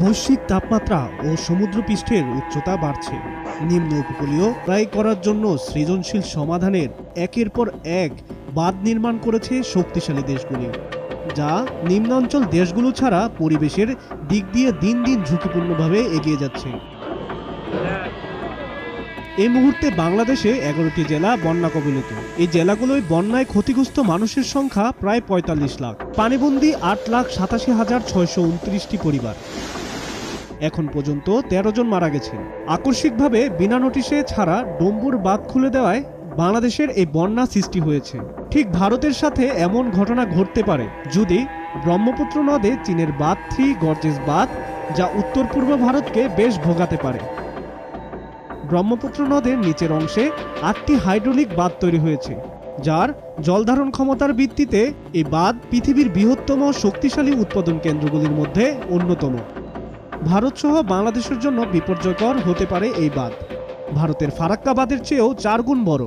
বৈশ্বিক তাপমাত্রা ও সমুদ্রপৃষ্ঠের উচ্চতা বাড়ছে। নিম্ন উপকূলীয় প্রায় করার জন্য সৃজনশীল সমাধানের একের পর এক বাঁধ নির্মাণ করেছে শক্তিশালী দেশগুলি, যা নিম্নাঞ্চল দেশগুলো ছাড়া পরিবেশের দিক দিয়ে দিন দিন ঝুঁকিপূর্ণভাবে এগিয়ে যাচ্ছে। এই মুহূর্তে বাংলাদেশে এগারোটি জেলা বন্যা কবলিত। এই জেলাগুলোয় বন্যায় ক্ষতিগ্রস্ত মানুষের সংখ্যা প্রায় পঁয়তাল্লিশ লাখ। পানিবন্দী আট লাখ সাতাশি হাজার ছয়শো উনত্রিশটি পরিবার। এখন পর্যন্ত তেরো জন মারা গেছেন। আকস্মিকভাবে বিনা নোটিশে ছাড়া ডম্বুর বাঁধ খুলে দেওয়ায় বাংলাদেশের এই বন্যা সৃষ্টি হয়েছে। ঠিক ভারতের সাথে এমন ঘটনা ঘটতে পারে যদি ব্রহ্মপুত্র নদে চীনের বাঁধ থ্রি গর্জেস বাঁধ, যা উত্তর পূর্ব ভারতকে বেশ ভোগাতে পারে। ব্রহ্মপুত্র নদের নিচের অংশে আটটি হাইড্রোলিক বাঁধ তৈরি হয়েছে, যার জলধারণ ক্ষমতার ভিত্তিতে এই বাঁধ পৃথিবীর বৃহত্তম শক্তিশালী উৎপাদন কেন্দ্রগুলির মধ্যে অন্যতম। ভারতসহ বাংলাদেশের জন্য বিপর্যয়কর হতে পারে এই বাঁধ। ভারতের ফারাক্কা বাঁধের চেয়েও চার গুণ বড়।